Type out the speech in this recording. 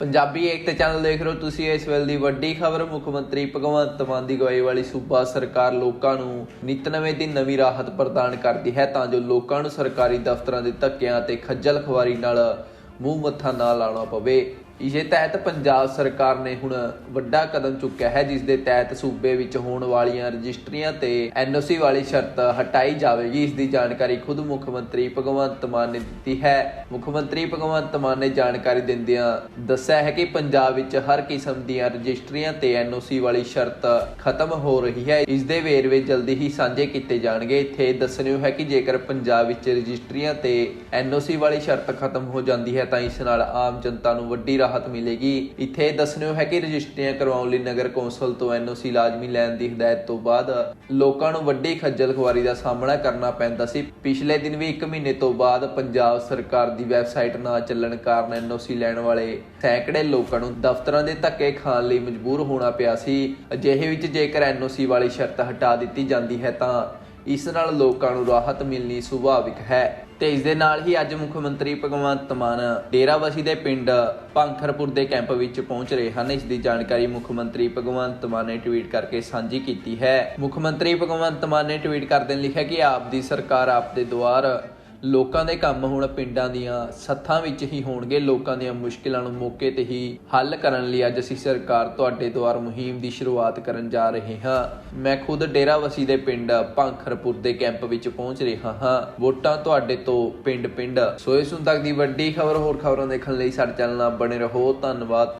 ਪੰਜਾਬੀ ਏਕਤਾ channel ਦੇਖ ਰਹੇ ਹੋ ਤੁਸੀਂ ਇਸ ਵੇਲੇ ਦੀ ਵੱਡੀ ਖਬਰ। ਮੁੱਖ ਮੰਤਰੀ ਭਗਵੰਤ ਮਾਨ ਦੀ ਅਗਵਾਈ ਵਾਲੀ ਸੂਬਾ ਸਰਕਾਰ ਲੋਕਾਂ ਨੂੰ ਨਿਤਨਵੇਂ ਦੀ ਨਵੀਂ ਰਾਹਤ ਪ੍ਰਦਾਨ ਕਰਦੀ ਹੈ ਤਾਂ ਜੋ ਲੋਕਾਂ ਨੂੰ ਸਰਕਾਰੀ ਦਫ਼ਤਰਾਂ ਦੇ ਧੱਕਿਆਂ ਤੇ ਖੱਜਲ ਖਵਾਰੀ ਨਾਲ ਮੂੰਹ ਮੱਥਾ ਨਾ ਲਾਉਣਾ ਪਵੇ। ਇਸੇ ਤਹਿਤ ਪੰਜਾਬ ਸਰਕਾਰ ਨੇ ਹੁਣ ਵੱਡਾ ਕਦਮ ਚੁੱਕਿਆ ਹੈ, ਜਿਸ ਦੇ ਤਹਿਤ ਸੂਬੇ ਵਿੱਚ ਹੋਣ ਵਾਲੀਆਂ ਰਜਿਸਟਰੀਆਂ ਤੇ ਐਨਓਸੀ ਵਾਲੀ ਸ਼ਰਤ ਹਟਾਈ ਜਾਵੇਗੀ। ਇਸ ਦੀ ਜਾਣਕਾਰੀ ਖੁਦ ਮੁੱਖ ਮੰਤਰੀ ਭਗਵੰਤ ਮਾਨ ਨੇ ਦਿੱਤੀ ਹੈ। ਮੁੱਖ ਮੰਤਰੀ ਭਗਵੰਤ ਮਾਨ ਨੇ ਜਾਣਕਾਰੀ ਦਿੰਦਿਆਂ ਦੱਸਿਆ ਹੈ ਕਿ ਪੰਜਾਬ ਵਿੱਚ ਹਰ ਕਿਸਮ ਦੀਆਂ ਰਜਿਸਟਰੀਆਂ ਤੇ ਐਨਓਸੀ ਵਾਲੀ ਸ਼ਰਤ ਖਤਮ ਹੋ ਰਹੀ ਹੈ। ਇਸ ਦੇ ਵੇਰਵੇ ਜਲਦੀ ਹੀ ਸਾਂਝੇ ਕੀਤੇ ਜਾਣਗੇ। ਇੱਥੇ ਦੱਸਣਯੋਗ ਹੈ ਕਿ ਜੇਕਰ ਪੰਜਾਬ ਵਿੱਚ ਰਜਿਸਟਰੀਆਂ ਤੇ ਐਨਓਸੀ ਵਾਲੀ ਸ਼ਰਤ ਖਤਮ ਹੋ ਜਾਂਦੀ ਹੈ, ਤਾਂ ਇਸ ਨਾਲ ਆਮ ਜਨਤਾ ਨੂੰ ਵੱਡੀ ਰਾਹਤ ਮਿਲੇਗੀ। ਇੱਥੇ ਦੱਸਣਯੋਗ ਹੈ ਕਿ ਰਜਿਸਟਰੀਆਂ ਕਰਵਾਉਣ ਲਈ ਨਗਰ ਕੌਂਸਲ ਤੋਂ ਐਨਓਸੀ ਲਾਜ਼ਮੀ ਲੈਣ ਦੀ ਹਦਾਇਤ ਤੋਂ ਬਾਅਦ ਲੋਕਾਂ ਨੂੰ ਵੱਡੀ ਖੱਜਲ ਖੁਆਰੀ ਦਾ ਸਾਹਮਣਾ ਕਰਨਾ ਪੈਂਦਾ ਸੀ। ਪਿਛਲੇ ਦਿਨ ਵੀ 1 ਮਹੀਨੇ ਤੋਂ ਬਾਅਦ ਪੰਜਾਬ ਸਰਕਾਰ ਦੀ ਵੈਬਸਾਈਟ ਨਾ ਚੱਲਣ ਕਾਰਨ ਐਨਓਸੀ ਲੈਣ ਵਾਲੇ ਸੈਂਕੜੇ ਲੋਕਾਂ ਨੂੰ ਦਫ਼ਤਰਾਂ ਦੇ ਧੱਕੇ ਖਾਣ ਲਈ ਮਜਬੂਰ ਹੋਣਾ ਪਿਆ ਸੀ। ਅਜਿਹੇ ਵਿੱਚ ਜੇਕਰ ਐਨਓਸੀ ਵਾਲੀ ਸ਼ਰਤ ਹਟਾ ਦਿੱਤੀ ਜਾਂਦੀ ਹੈ ਤਾਂ ਇਸ ਨਾਲ ਲੋਕਾਂ ਨੂੰ ਰਾਹਤ ਮਿਲਣੀ ਸੁਭਾਵਿਕ ਹੈ। ਤੇ ਇਸ ਦੇ ਨਾਲ ਹੀ ਅੱਜ ਮੁੱਖ ਮੰਤਰੀ ਭਗਵੰਤ ਮਾਨ ਡੇਰਾਬੱਸੀ ਦੇ ਪਿੰਡ ਪੰਖਰਪੁਰ ਦੇ ਕੈਂਪ ਵਿੱਚ ਪਹੁੰਚ ਰਹੇ ਹਨ। ਇਸ ਦੀ ਜਾਣਕਾਰੀ ਮੁੱਖ ਮੰਤਰੀ ਭਗਵੰਤ ਮਾਨ ਨੇ ਟਵੀਟ ਕਰਕੇ ਸਾਂਝੀ ਕੀਤੀ ਹੈ। ਮੁੱਖ ਮੰਤਰੀ ਭਗਵੰਤ ਮਾਨ ਨੇ ਟਵੀਟ ਕਰਦੇ ਲਿਖਿਆ ਕਿ ਆਪ ਦੀ ਸਰਕਾਰ ਆਪ ਦੇ ਦੁਆਰ ਲੋਕਾਂ ਦੇ ਕੰਮ ਹੁਣ ਪਿੰਡਾਂ ਦੀਆਂ ਸੱਥਾਂ ਵਿੱਚ ਹੀ ਹੋਣਗੇ। ਲੋਕਾਂ ਦੀਆਂ ਮੁਸ਼ਕਿਲਾਂ ਨੂੰ ਮੌਕੇ ਤੇ ਹੀ ਹੱਲ ਕਰਨ ਲਈ ਅੱਜ ਅਸੀਂ ਸਰਕਾਰ ਤੁਹਾਡੇ ਦੁਆਰ ਮੁਹਿੰਮ ਦੀ ਸ਼ੁਰੂਆਤ ਕਰਨ ਜਾ ਰਹੇ ਹਾਂ। ਮੈਂ ਖੁਦ ਡੇਰਾਵਸੀ ਦੇ ਪਿੰਡ ਭਾਂਖਰਪੁਰ ਦੇ ਕੈਂਪ ਵਿੱਚ ਪਹੁੰਚ ਰਿਹਾ ਹਾਂ। ਵੋਟਾਂ ਤੁਹਾਡੇ ਤੋਂ ਪਿੰਡ ਪਿੰਡ ਸੋਏ ਸੁਣ ਤੱਕ ਦੀ ਵੱਡੀ ਖਬਰ ਹੋਰ ਖਬਰਾਂ ਦੇਖਣ ਲਈ ਸਾਡੇ ਚੈਨਲ ਨਾਲ ਬਣੇ ਰਹੋ। ਧੰਨਵਾਦ।